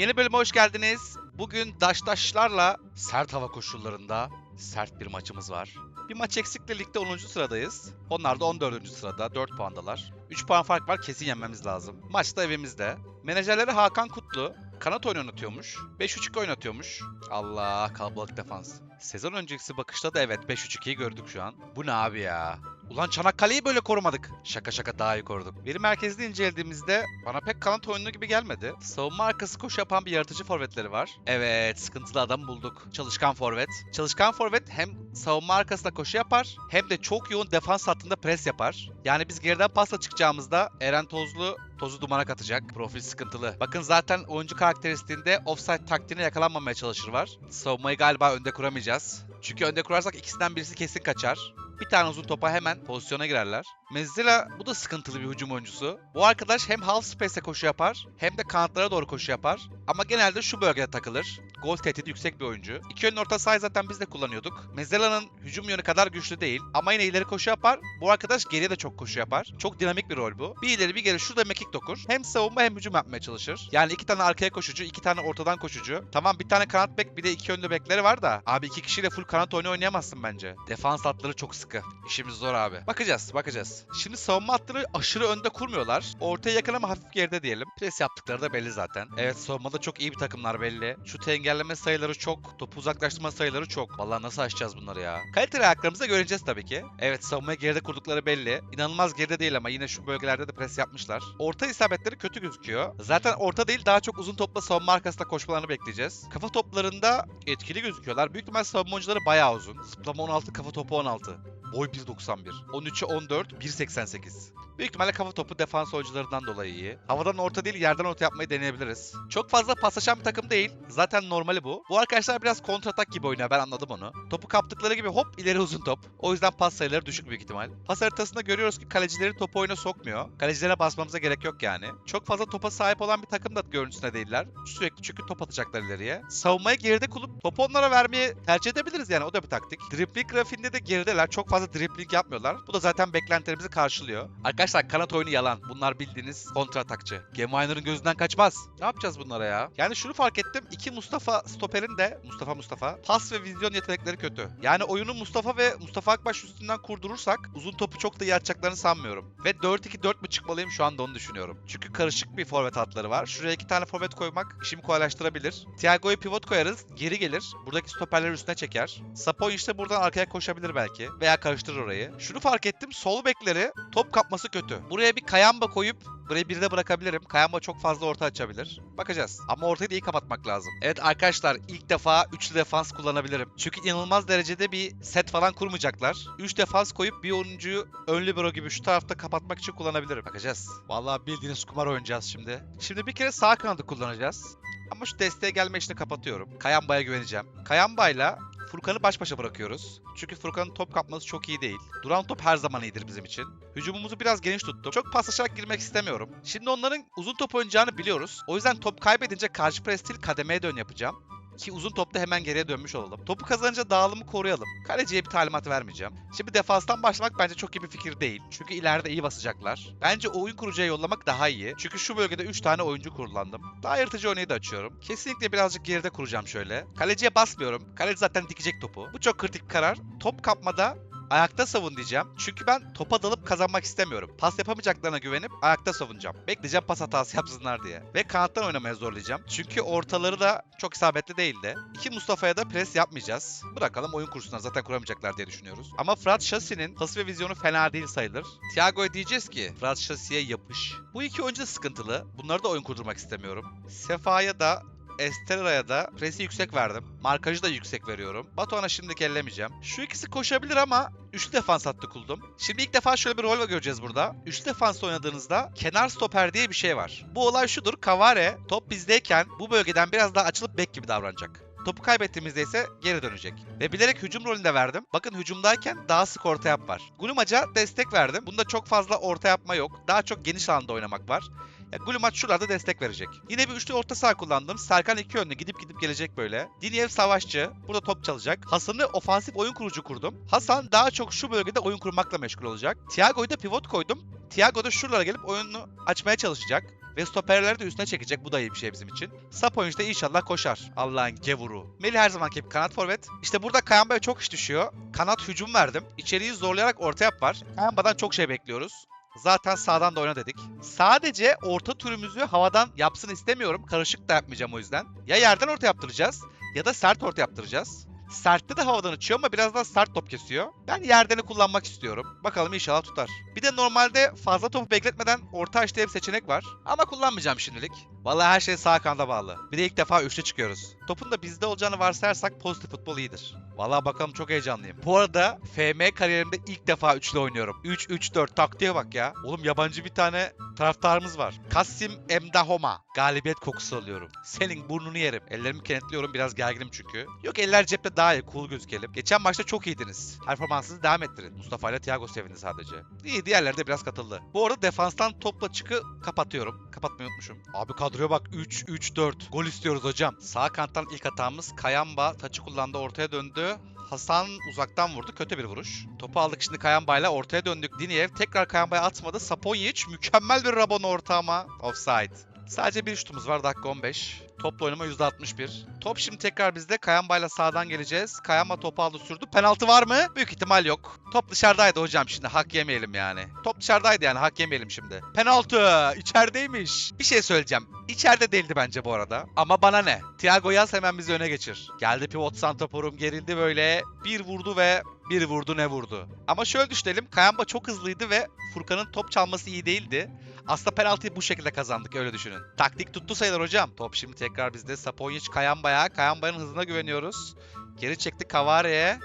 Yeni bölüme hoş geldiniz. Bugün Daştaşlarla sert hava koşullarında sert bir maçımız var. Bir maç eksikle ligde 10. sıradayız. Onlar da 14. sırada 4 puandalar. 3 puan fark var kesin yenmemiz lazım. Maç da evimizde. Menajerleri Hakan Kutlu. Kanat oynatıyormuş. 5-3-2 oynatıyormuş. Allah kalabalık defans. Sezon öncesi bakışta da evet 5-3-2'yi gördük şu an. Bu ne abi ya? Ulan Çanakkale'yi böyle korumadık. Şaka şaka daha iyi koruduk. Veri merkezini incelediğimizde bana pek kanat oyunu gibi gelmedi. Savunma arkası koşu yapan bir yaratıcı forvetleri var. Evet sıkıntılı adam bulduk. Çalışkan forvet. Çalışkan forvet hem savunma arkasında koşu yapar hem de çok yoğun defans hattında pres yapar. Yani biz geriden pasla çıkacağımızda Eren Tozlu tozu dumana katacak. Profil sıkıntılı. Bakın zaten oyuncu karakteristiğinde offside taktiğine yakalanmamaya çalışır var. Savunmayı galiba önde kuramayacağız. Çünkü önde kurarsak ikisinden birisi kesin kaçar. Bir tane uzun topa hemen pozisyona girerler. Mezzila bu da sıkıntılı bir hücum oyuncusu. Bu arkadaş hem half space'e koşu yapar hem de kanatlara doğru koşu yapar. Ama genelde şu bölgede takılır. Gol tehdidi yüksek bir oyuncu. İki yönlü orta sahayı zaten biz de kullanıyorduk. Mezzala'nın hücum yönü kadar güçlü değil ama yine ileri koşu yapar. Bu arkadaş geriye de çok koşu yapar. Çok dinamik bir rol bu. Bir ileri bir geri şurada mekik dokur. Hem savunma hem hücum yapmaya çalışır. Yani iki tane arkaya koşucu, iki tane ortadan koşucu. Tamam bir tane kanat bek bir de iki yönlü bekleri var da. Abi iki kişiyle full kanat oyunu oynayamazsın bence. Defans hatları çok sıkı. İşimiz zor abi. Bakacağız, bakacağız. Şimdi savunma hatları aşırı önde kurmuyorlar. Ortaya yakın ama hafif geride diyelim. Pres yaptıkları da belli zaten. Evet savunmada çok iyi bir takımlar belli. Şut engelleme sayıları çok. Topu uzaklaştırma sayıları çok. Vallahi nasıl aşacağız bunları ya? Kaliteli ayaklarımızı göreceğiz tabii ki. Evet savunmayı geride kurdukları belli. İnanılmaz geride değil ama yine şu bölgelerde de pres yapmışlar. Orta isabetleri kötü gözüküyor. Zaten orta değil daha çok uzun topla savunma arkasında koşmalarını bekleyeceğiz. Kafa toplarında etkili gözüküyorlar. Büyük ihtimal savunma oyuncuları bayağı uzun. Zıplama 16, kafa topu 16. Boy 1.91. 13'e 14, 1.88. Büyük ihtimalle kafa topu defans oyuncularından dolayı iyi. Havadan orta değil yerden orta yapmayı deneyebiliriz. Çok fazla paslaşan bir takım değil. Zaten normali bu. Bu arkadaşlar biraz kontratak gibi oynuyor ben anladım onu. Topu kaptıkları gibi hop ileri uzun top. O yüzden pas sayıları düşük büyük ihtimal. Pas haritasında görüyoruz ki kalecileri topu oyuna sokmuyor. Kalecilere basmamıza gerek yok yani. Çok fazla topa sahip olan bir takım da görüntüsünde değiller. Sürekli çünkü top atacaklar ileriye. Savunmayı geride kurup topu onlara vermeyi tercih edebiliriz yani o da bir taktik. Dribbling grafiğinde de gerideler. Çok fazla dribbling yapmıyorlar. Bu da zaten beklentilerimizi karşılıyor. Arkadaşlar kanat oyunu yalan. Bunlar bildiğiniz kontratakçı. Geminer'ın gözünden kaçmaz. Ne yapacağız bunlara ya? Yani şunu fark ettim. iki Mustafa stoperin de Mustafa Mustafa pas ve vizyon yetenekleri kötü. Yani oyunu Mustafa ve Mustafa Akbaş üstünden kurdurursak uzun topu çok da iyi atacaklarını sanmıyorum. Ve 4-2-4 mü çıkmalıyım şu anda onu düşünüyorum. Çünkü karışık bir forvet hatları var. Şuraya iki tane forvet koymak işimi kolaylaştırabilir. Thiago'yu pivot koyarız. Geri gelir. Buradaki stoperleri üstüne çeker. Sapo işte buradan arkaya koşabilir belki. Veya karıştırır orayı. Şunu fark ettim. Sol bekleri top kapması kötü. Buraya bir Kayamba koyup Burayı bir de bırakabilirim. Kayamba çok fazla orta açabilir. Bakacağız. Ama ortayı da iyi kapatmak lazım. Evet arkadaşlar ilk defa üçlü defans kullanabilirim. Çünkü inanılmaz derecede bir set falan kurmayacaklar. 3 defans koyup bir oyuncuyu ön libero gibi şu tarafta kapatmak için kullanabilirim. Bakacağız. Vallahi bildiğiniz kumar oynayacağız şimdi. Şimdi bir kere sağ kanadı kullanacağız. Ama şu desteğe gelme işini kapatıyorum. Kayamba'ya güveneceğim. Kayamba'yla Furkan'ı baş başa bırakıyoruz. Çünkü Furkan'ın top kapması çok iyi değil. Duran top her zaman iyidir bizim için. Hücumumuzu biraz geniş tuttum. Çok paslaşarak girmek istemiyorum. Şimdi onların uzun top oynayacağını biliyoruz. O yüzden top kaybedince karşı pres kademeye dön yapacağım. Ki uzun topta hemen geriye dönmüş olalım. Topu kazanınca dağılımı koruyalım. Kaleciye bir talimat vermeyeceğim. Şimdi defanstan başlamak bence çok iyi bir fikir değil. Çünkü ileride iyi basacaklar. Bence oyun kurucuya yollamak daha iyi. Çünkü şu bölgede 3 tane oyuncu kurulandım. Daha yırtıcı oynayı da açıyorum. Kesinlikle birazcık geride kuracağım şöyle. Kaleciye basmıyorum. Kaleci zaten dikecek topu. Bu çok kritik karar. Top kapmada ayakta savun diyeceğim. Çünkü ben topa dalıp kazanmak istemiyorum. Pas yapamayacaklarına güvenip ayakta savunacağım. Bekleyeceğim pas hatası yapsınlar diye. Ve kanattan oynamaya zorlayacağım. Çünkü ortaları da çok isabetli değildi. İki Mustafa'ya da pres yapmayacağız. Bırakalım oyun kursunlar zaten kuramayacaklar diye düşünüyoruz. Ama Fırat Şasi'nin pas ve vizyonu fena değil sayılır. Thiago'ya diyeceğiz ki Fırat Şasi'ye yapış. Bu iki oyuncu da sıkıntılı. Bunları da oyun kurdurmak istemiyorum. Sefa'ya da Estera'ya da presi yüksek verdim. Markajı da yüksek veriyorum. Batuhan'a şimdilik ellemeyeceğim. Şu ikisi koşabilir ama üçlü defans hattı kuldum. Şimdi ilk defa şöyle bir rol göreceğiz burada. Üçlü defans oynadığınızda kenar stoper diye bir şey var. Bu olay şudur. Kavare top bizdeyken bu bölgeden biraz daha açılıp bek gibi davranacak. Topu kaybettiğimizde ise geri dönecek. Ve bilerek hücum rolünde verdim. Bakın hücumdayken daha sık orta yap var. Gulumaca destek verdim. Bunda çok fazla orta yapma yok. Daha çok geniş alanda oynamak var. Ya Gulumaç şuralarda destek verecek. Yine bir üçlü orta saha kullandım. Serkan iki yönlü gidip gidip gelecek böyle. Diniev savaşçı. Burada top çalacak. Hasan'ı ofansif oyun kurucu kurdum. Hasan daha çok şu bölgede oyun kurmakla meşgul olacak. Thiago'yu da pivot koydum. Thiago da şuralara gelip oyununu açmaya çalışacak. Ve stoperleri de üstüne çekecek. Bu da iyi bir şey bizim için. Sap oyuncu da inşallah koşar. Allah'ın gevuru. Melih her zamanki gibi kanat forvet. İşte burada Kayamba'ya çok iş düşüyor. Kanat hücum verdim. İçeriği zorlayarak orta yap var. Kayamba'dan çok şey bekliyoruz. Zaten sağdan da oyna dedik. Sadece orta türümüzü havadan yapsın istemiyorum. Karışık da yapmayacağım o yüzden. Ya yerden orta yaptıracağız ya da sert orta yaptıracağız. Sertte de havadan uçuyor ama biraz daha sert top kesiyor. Ben yerdeni kullanmak istiyorum. Bakalım inşallah tutar. Bir de normalde fazla topu bekletmeden orta aç diye bir seçenek var. Ama kullanmayacağım şimdilik. Vallahi her şey sağ kanda bağlı. Bir de ilk defa üçlü çıkıyoruz. Topun da bizde olacağını varsayarsak pozitif futbol iyidir. Vallahi bakalım çok heyecanlıyım. Bu arada FM kariyerimde ilk defa üçlü oynuyorum. 3-3-4 taktiğe bak ya. Oğlum yabancı bir tane taraftarımız var. Kasim Emdahoma. Galibiyet kokusu alıyorum. Senin burnunu yerim. Ellerimi kenetliyorum biraz gerginim çünkü. Yok eller cepte daha iyi cool gözükelim. Geçen maçta çok iyiydiniz. Performansınızı devam ettirin. Mustafa ile Thiago sevindi sadece. İyi diğerleri de biraz katıldı. Bu arada defanstan topla çıkı kapatıyorum. Kapatmayı unutmuşum. Abi kadroya bak 3-3-4. Gol istiyoruz hocam. Sağ kanttan ilk hatamız Kayamba taçı kullandı ortaya döndü. Hasan uzaktan vurdu. Kötü bir vuruş. Topu aldık şimdi Kayamba'yla ortaya döndük. Diniev tekrar Kayamba'ya atmadı. Saponyic mükemmel bir Rabon orta offside. Sadece bir şutumuz var dakika 15. Topla oynama %61. Top şimdi tekrar bizde. Kayamba'yla sağdan geleceğiz. Kayamba topu aldı sürdü. Penaltı var mı? Büyük ihtimal yok. Top dışarıdaydı hocam şimdi. Hak yemeyelim yani. Top dışarıdaydı yani. Hak yemeyelim şimdi. Penaltı. içerideymiş. Bir şey söyleyeceğim. İçeride değildi bence bu arada. Ama bana ne? Thiago Yaz hemen bizi öne geçir. Geldi pivot santraforum gerildi böyle. Bir vurdu ve bir vurdu ne vurdu. Ama şöyle düşünelim. Kayamba çok hızlıydı ve Furkan'ın top çalması iyi değildi. Aslında penaltıyı bu şekilde kazandık öyle düşünün. Taktik tuttu sayılır hocam. Top şimdi tekrar bizde. Saponyic Kayamba'ya. Kayamba'nın hızına güveniyoruz. Geri çekti Kavare'ye.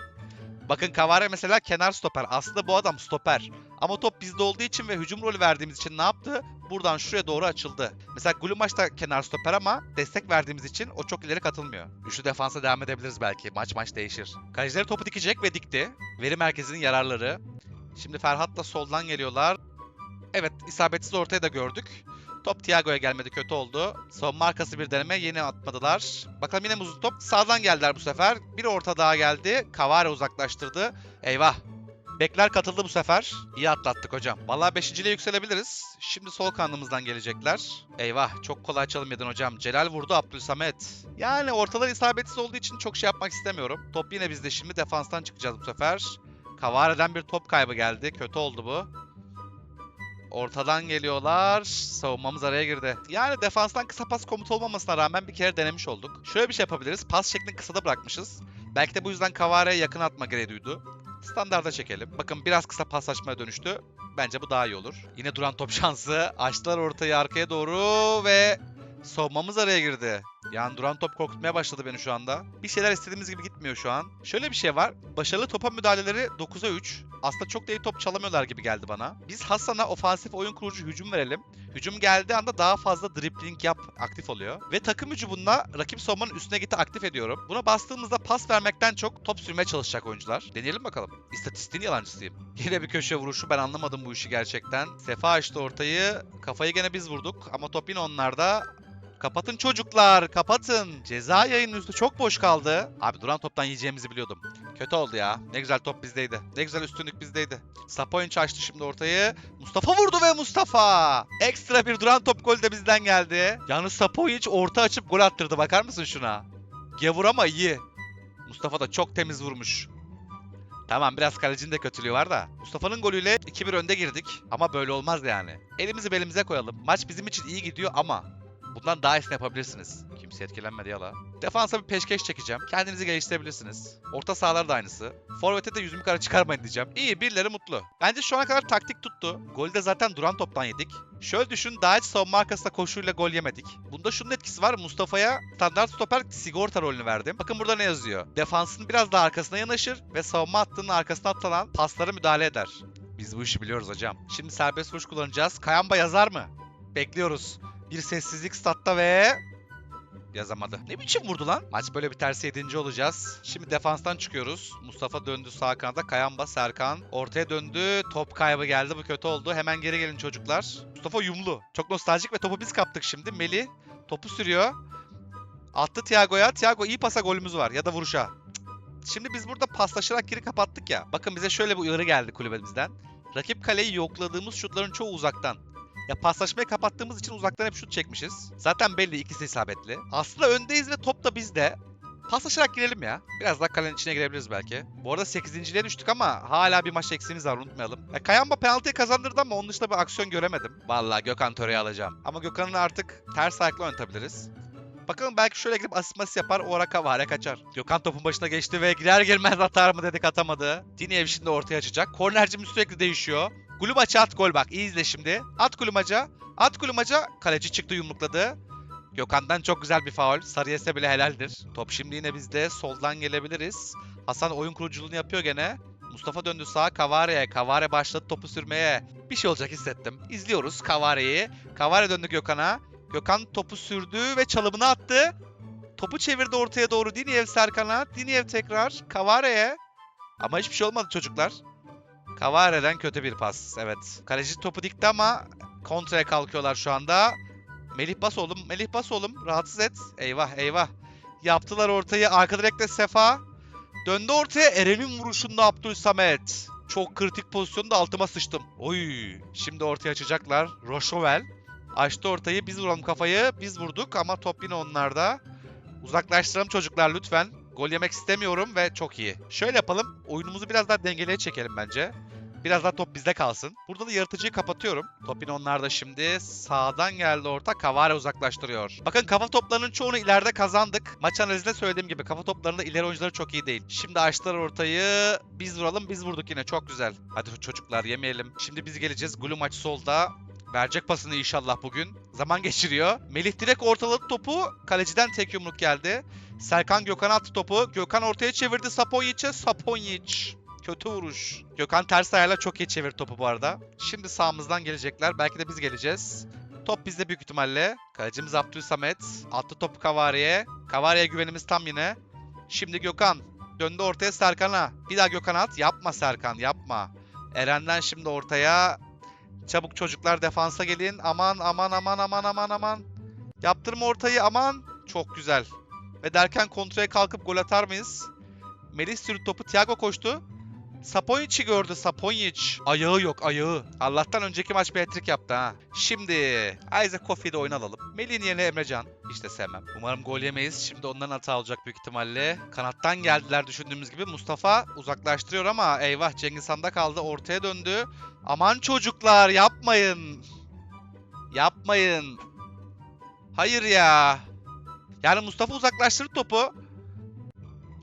Bakın Kavare mesela kenar stoper. Aslında bu adam stoper. Ama top bizde olduğu için ve hücum rolü verdiğimiz için ne yaptı? Buradan şuraya doğru açıldı. Mesela Glumaş da kenar stoper ama destek verdiğimiz için o çok ileri katılmıyor. Üçlü defansa devam edebiliriz belki. Maç maç değişir. Kalecileri topu dikecek ve dikti. Veri merkezinin yararları. Şimdi Ferhat'la soldan geliyorlar. Evet isabetsiz ortaya da gördük. Top Thiago'ya gelmedi kötü oldu. Son markası bir deneme yeni atmadılar. Bakalım yine muzlu top. Sağdan geldiler bu sefer. Bir orta daha geldi. Kavare uzaklaştırdı. Eyvah. Bekler katıldı bu sefer. İyi atlattık hocam. Vallahi 5. yükselebiliriz. Şimdi sol kanlımızdan gelecekler. Eyvah çok kolay çalım yedin hocam. Celal vurdu Abdülsamet. Yani ortalar isabetsiz olduğu için çok şey yapmak istemiyorum. Top yine bizde şimdi defanstan çıkacağız bu sefer. Kavare'den bir top kaybı geldi. Kötü oldu bu. Ortadan geliyorlar. Savunmamız araya girdi. Yani defanstan kısa pas komut olmamasına rağmen bir kere denemiş olduk. Şöyle bir şey yapabiliriz. Pas şeklini kısada bırakmışız. Belki de bu yüzden Kavare'ye yakın atma gereği duydu. Standarda çekelim. Bakın biraz kısa paslaşmaya dönüştü. Bence bu daha iyi olur. Yine duran top şansı. Açtılar ortayı arkaya doğru ve savunmamız araya girdi. Yani duran top korkutmaya başladı beni şu anda. Bir şeyler istediğimiz gibi gitmiyor şu an. Şöyle bir şey var. Başarılı topa müdahaleleri 9'a 3. Aslında çok da iyi top çalamıyorlar gibi geldi bana. Biz Hasan'a ofansif oyun kurucu hücum verelim. Hücum geldiği anda daha fazla dribbling yap aktif oluyor. Ve takım hücumunda rakip savunmanın üstüne gitti aktif ediyorum. Buna bastığımızda pas vermekten çok top sürmeye çalışacak oyuncular. Deneyelim bakalım. İstatistiğin yalancısıyım. Yine bir köşe vuruşu ben anlamadım bu işi gerçekten. Sefa açtı ortayı. Kafayı gene biz vurduk ama top yine onlarda. Kapatın çocuklar, kapatın. Ceza yayının üstü çok boş kaldı. Abi duran toptan yiyeceğimizi biliyordum. Kötü oldu ya. Ne güzel top bizdeydi. Ne güzel üstünlük bizdeydi. Sapoyunç açtı şimdi ortayı. Mustafa vurdu ve Mustafa. Ekstra bir duran top golü de bizden geldi. Yalnız Sapoyunç orta açıp gol attırdı. Bakar mısın şuna? Gevur ama iyi. Mustafa da çok temiz vurmuş. Tamam biraz kalecinin de kötülüğü var da. Mustafa'nın golüyle 2-1 önde girdik. Ama böyle olmaz yani. Elimizi belimize koyalım. Maç bizim için iyi gidiyor ama Bundan daha iyisini yapabilirsiniz. Kimse etkilenmedi yala. Defansa bir peşkeş çekeceğim. Kendinizi geliştirebilirsiniz. Orta sahalar da aynısı. Forvet'e de yüzümü kara çıkarmayın diyeceğim. İyi birileri mutlu. Bence şu ana kadar taktik tuttu. Golü de zaten duran toptan yedik. Şöyle düşün daha hiç savunma arkasında koşuyla gol yemedik. Bunda şunun etkisi var. Mustafa'ya standart stoper sigorta rolünü verdim. Bakın burada ne yazıyor. Defansın biraz daha arkasına yanaşır ve savunma hattının arkasına atılan paslara müdahale eder. Biz bu işi biliyoruz hocam. Şimdi serbest vuruş kullanacağız. Kayamba yazar mı? Bekliyoruz. Bir sessizlik statta ve yazamadı. Ne biçim vurdu lan? Maç böyle biterse 7. olacağız. Şimdi defanstan çıkıyoruz. Mustafa döndü sağ kanada. Kayamba, Serkan. Ortaya döndü. Top kaybı geldi. Bu kötü oldu. Hemen geri gelin çocuklar. Mustafa yumlu. Çok nostaljik ve topu biz kaptık şimdi. Meli topu sürüyor. Attı Thiago'ya. Thiago iyi pasa golümüz var. Ya da vuruşa. Şimdi biz burada paslaşarak geri kapattık ya. Bakın bize şöyle bir uyarı geldi kulübemizden. Rakip kaleyi yokladığımız şutların çoğu uzaktan. Ya paslaşmayı kapattığımız için uzaktan hep şut çekmişiz. Zaten belli ikisi isabetli. Aslında öndeyiz ve top da bizde. Paslaşarak girelim ya. Biraz daha kalenin içine girebiliriz belki. Bu arada 8.liğe düştük ama hala bir maç eksiğimiz var unutmayalım. Ya Kayamba penaltıyı kazandırdı ama onun dışında bir aksiyon göremedim. Vallahi Gökhan Töre'yi alacağım. Ama Gökhan'ın artık ters ayakla oynatabiliriz. Bakalım belki şöyle gidip asist yapar o ara kavare kaçar. Gökhan topun başına geçti ve girer girmez atar mı dedik atamadı. Diniev şimdi ortaya açacak. Kornercimiz sürekli değişiyor. Gulumaç'a at gol bak. İyi izle şimdi. At Gulumaç'a. At Gulumaç'a. Kaleci çıktı yumrukladı. Gökhan'dan çok güzel bir faul. Sarıyese bile helaldir. Top şimdi yine bizde. Soldan gelebiliriz. Hasan oyun kuruculuğunu yapıyor gene. Mustafa döndü sağa Kavare'ye. Kavare başladı topu sürmeye. Bir şey olacak hissettim. İzliyoruz Kavare'yi. Kavare döndü Gökhan'a. Gökhan topu sürdü ve çalımını attı. Topu çevirdi ortaya doğru Diniev Serkan'a. Diniev tekrar Kavare'ye. Ama hiçbir şey olmadı çocuklar. Kavare'den kötü bir pas. Evet. Kaleci topu dikti ama kontraya kalkıyorlar şu anda. Melih bas oğlum. Melih bas oğlum. Rahatsız et. Eyvah eyvah. Yaptılar ortayı. Arka direkte Sefa. Döndü ortaya. Eren'in vuruşunda Abdülsamet. Çok kritik pozisyonda altıma sıçtım. Oy. Şimdi ortaya açacaklar. Rochovel. Açtı ortayı. Biz vuralım kafayı. Biz vurduk ama top yine onlarda. Uzaklaştıralım çocuklar lütfen. Gol yemek istemiyorum ve çok iyi. Şöyle yapalım. Oyunumuzu biraz daha dengeliye çekelim bence. Biraz daha top bizde kalsın. Burada da yaratıcıyı kapatıyorum. Top yine onlarda şimdi. Sağdan geldi orta. Kavare uzaklaştırıyor. Bakın kafa toplarının çoğunu ileride kazandık. Maç analizinde söylediğim gibi kafa toplarında ileri oyuncuları çok iyi değil. Şimdi açtılar ortayı. Biz vuralım biz vurduk yine çok güzel. Hadi çocuklar yemeyelim. Şimdi biz geleceğiz. Gulu maç solda. Verecek pasını inşallah bugün. Zaman geçiriyor. Melih direkt ortaladı topu. Kaleciden tek yumruk geldi. Serkan Gökhan attı topu. Gökhan ortaya çevirdi Saponyic'e. Saponyic. Kötü vuruş. Gökhan ters ayarla çok iyi çevir topu bu arada. Şimdi sağımızdan gelecekler. Belki de biz geleceğiz. Top bizde büyük ihtimalle. Kalecimiz Abdülsamet. Attı topu Kavari'ye. Kavari'ye güvenimiz tam yine. Şimdi Gökhan. Döndü ortaya Serkan'a. Bir daha Gökhan at. Yapma Serkan yapma. Eren'den şimdi ortaya. Çabuk çocuklar defansa gelin. Aman aman aman aman aman aman. Yaptırma ortayı aman. Çok güzel. Ve derken kontraya kalkıp gol atar mıyız? Melih sürü topu Thiago koştu. Saponic'i gördü Saponic. Ayağı yok ayağı. Allah'tan önceki maç bir yaptı ha. Şimdi Isaac Coffey'de oyun alalım. Melih'in yerine Emrecan. Hiç de sevmem. Umarım gol yemeyiz. Şimdi onların hata olacak büyük ihtimalle. Kanattan geldiler düşündüğümüz gibi. Mustafa uzaklaştırıyor ama eyvah Cengiz Han'da kaldı. Ortaya döndü. Aman çocuklar yapmayın. Yapmayın. Hayır ya. Yani Mustafa uzaklaştırdı topu.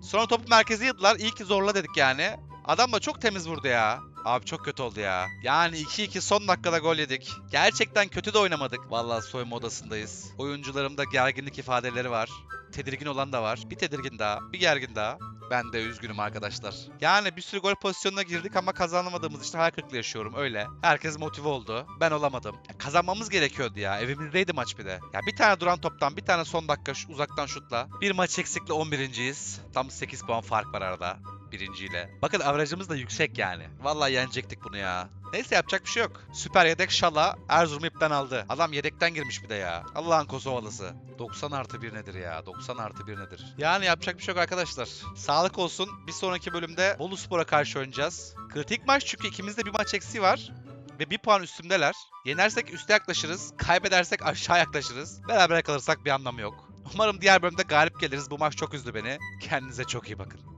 Sonra topu merkeze yıldılar. İyi ki zorla dedik yani. Adam da çok temiz vurdu ya. Abi çok kötü oldu ya. Yani 2-2 son dakikada gol yedik. Gerçekten kötü de oynamadık. Vallahi soyunma odasındayız. Oyuncularımda gerginlik ifadeleri var. Tedirgin olan da var. Bir tedirgin daha. Bir gergin daha. Ben de üzgünüm arkadaşlar. Yani bir sürü gol pozisyonuna girdik ama kazanamadığımız için hayal kırıklığı yaşıyorum öyle. Herkes motive oldu. Ben olamadım. Ya kazanmamız gerekiyordu ya. Evimizdeydi maç bir de. Ya bir tane duran toptan bir tane son dakika uzaktan şutla. Bir maç eksikle 11.yiz. Tam 8 puan fark var arada birinciyle. Bakın averajımız da yüksek yani. Vallahi yenecektik bunu ya. Neyse yapacak bir şey yok. Süper yedek Şala Erzurum ipten aldı. Adam yedekten girmiş bir de ya. Allah'ın Kosovalısı. 90 artı 1 nedir ya? 90 artı 1 nedir? Yani yapacak bir şey yok arkadaşlar. Sağlık olsun. Bir sonraki bölümde Bolu Spor'a karşı oynayacağız. Kritik maç çünkü ikimizde bir maç eksiği var. Ve bir puan üstümdeler. Yenersek üste yaklaşırız. Kaybedersek aşağı yaklaşırız. Beraber kalırsak bir anlamı yok. Umarım diğer bölümde galip geliriz. Bu maç çok üzdü beni. Kendinize çok iyi bakın.